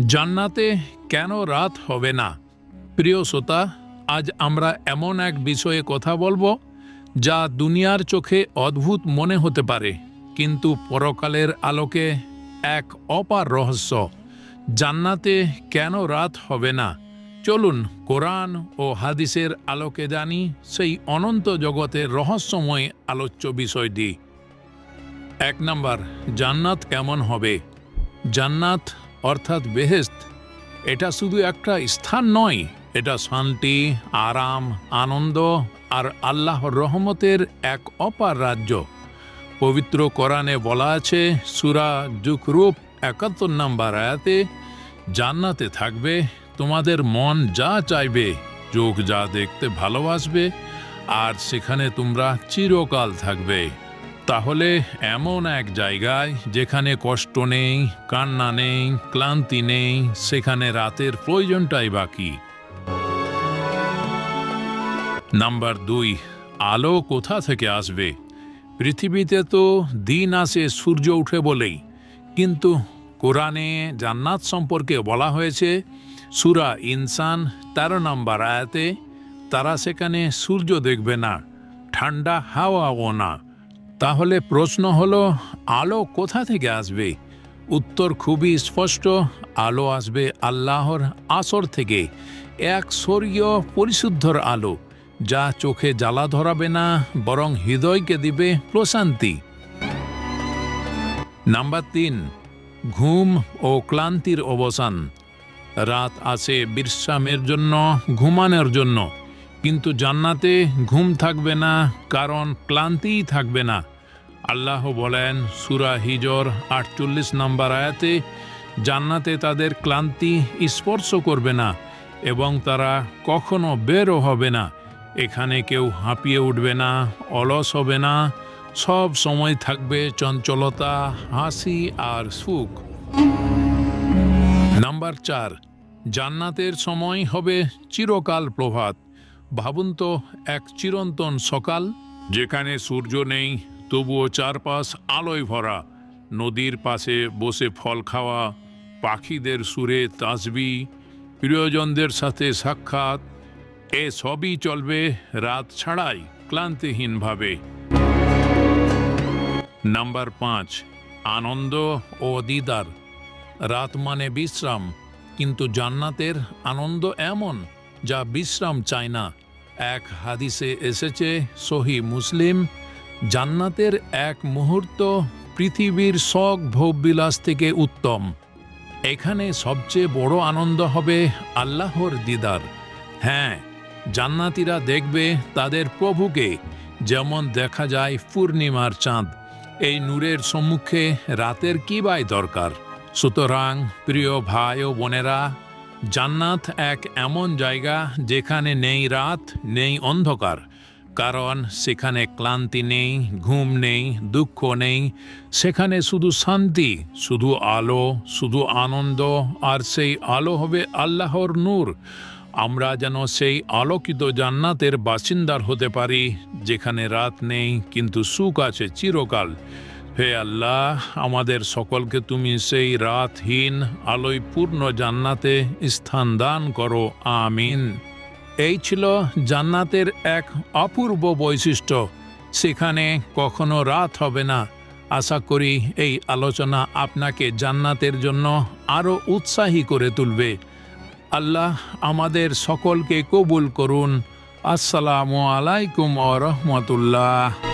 জান্নাতে কেন রাত হবে না? প্রিয় শ্রোতা, আজ আমরা এমন এক বিষয়ে কথা বলব যা দুনিয়ার চোখে অদ্ভুত মনে হতে পারে, কিন্তু পরকালের আলোকে এক অপার রহস্য। জান্নাতে কেন রাত হবে না? চলুন কোরআন ও হাদিসের আলোকে জানি সেই অনন্ত জগতের রহস্যময় আলোচ্য বিষয়টি। এক নাম্বার, জান্নাত কেমন হবে? জান্নাত অর্থাৎ বেহেস্ত এটা শুধু একটা স্থান নয়, এটা শান্তি, আরাম, আনন্দ আর আল্লাহর রহমতের এক অপার রাজ্য। পবিত্র কোরআনে বলা আছে, সুরা জুকরূপ একাত্তর নাম্বার আয়াতে, জান্নাতে থাকবে, তোমাদের মন যা চাইবে, চোখ যা দেখতে ভালোবাসবে, আর সেখানে তোমরা চিরকাল থাকবে। তাহলে এমন এক জায়গায় যেখানে কষ্ট নেই, কান্না নেই, ক্লান্তি নেই, সেখানে রাতের প্রয়োজনটাই বাকি। নাম্বার দুই, আলো কোথা থেকে আসবে? পৃথিবীতে তো দিন আসে সূর্য উঠে বলেই, কিন্তু কোরআনে জান্নাত সম্পর্কে বলা হয়েছে, সুরা ইনসান তেরো নম্বর আয়াতে, তারা সেখানে সূর্য দেখবে না, ঠান্ডা হাওয়াও না। তাহলে প্রশ্ন হলো, আলো কোথা থেকে আসবে? উত্তর খুবই স্পষ্ট, আলো আসবে আল্লাহর আসর থেকে। এক স্বর্গীয় পরিশুদ্ধর আলো, যা চোখে জ্বালা ধরাবে না, বরং হৃদয়কে দিবে প্রশান্তি। নাম্বার তিন, ঘুম ও ক্লান্তির অবসান। রাত আসে বিশ্রামের জন্য, ঘুমানোর জন্য। কিন্তু জান্নাতে ঘুম থাকবে না, কারণ ক্লান্তিই থাকবে না। আল্লাহ বলেন, সুরা হিজর আটচল্লিশ নম্বর আয়াতে, জান্নাতে তাদের ক্লান্তি স্পর্শ করবে না এবং তারা কখনো বেরও হবে না। এখানে কেউ হাঁপিয়ে উঠবে না, অলস হবে না, সব সময় থাকবে চঞ্চলতা, হাসি আর সুখ। নাম্বার চার, জান্নাতের সময় হবে চিরকাল প্রভাত। ভাবুন তো, এক চিরন্তন সকাল, যেখানে সূর্য নেই তবুও চারপাশ আলোয় ভরা। নদীর পাশে বসে ফল খাওয়া, পাখিদের সুরে তাসবি, প্রিয়জনদের সাথে সাক্ষাৎ, এ সবই চলবে রাত ছাড়াই ক্লান্তিহীনভাবে। নাম্বার পাঁচ, আনন্দ ও দিদার। রাত মানে বিশ্রাম, কিন্তু জান্নাতের আনন্দ এমন যা বিশ্রাম চায় না। এক হাদিসে এসেছে, সহি মুসলিম জান্নাতের এক মুহূর্ত পৃথিবীর শখ ভোগবিলাস থেকে উত্তম। এখানে সবচেয়ে বড় আনন্দ হবে আল্লাহর দিদার। হ্যাঁ জান্নাতিরা দেখবে তাদের প্রভুকে, যেমন দেখা যায় পূর্ণিমার চাঁদ। এই নূরের সম্মুখে রাতের কি বাই দরকার? সুতরাং প্রিয় ভাই ও বোনেরা, জান্নাত এক এমন জায়গা যেখানে নেই রাত, নেই অন্ধকার। কারণ সেখানে ক্লান্তি নেই, ঘুম নেই, দুঃখ নেই। সেখানে শুধু শান্তি, শুধু আলো, শুধু আনন্দ, আর সেই আলো হবে আল্লাহর নূর। আমরা যেন সেই আলোকিত জান্নাতের বাসিন্দার হতে পারি, যেখানে রাত নেই, কিন্তু সুখ আছে চিরকাল। হে আল্লাহ, আমাদের সকলকে তুমি সেই রাতহীন আলোয় পূর্ণ জান্নাতে স্থান দান করো, আমিন। এই ছিল জান্নাতের এক অপূর্ব বৈশিষ্ট্য। সেখানে কখনো রাত হবে না। আশা করি এই আলোচনা আপনাকে জান্নাতের জন্য আরও উৎসাহী করে তুলবে। আল্লাহ আমাদের সকলকে কবুল করুন। আসসালামু আলাইকুম আ রহমতুল্লাহ।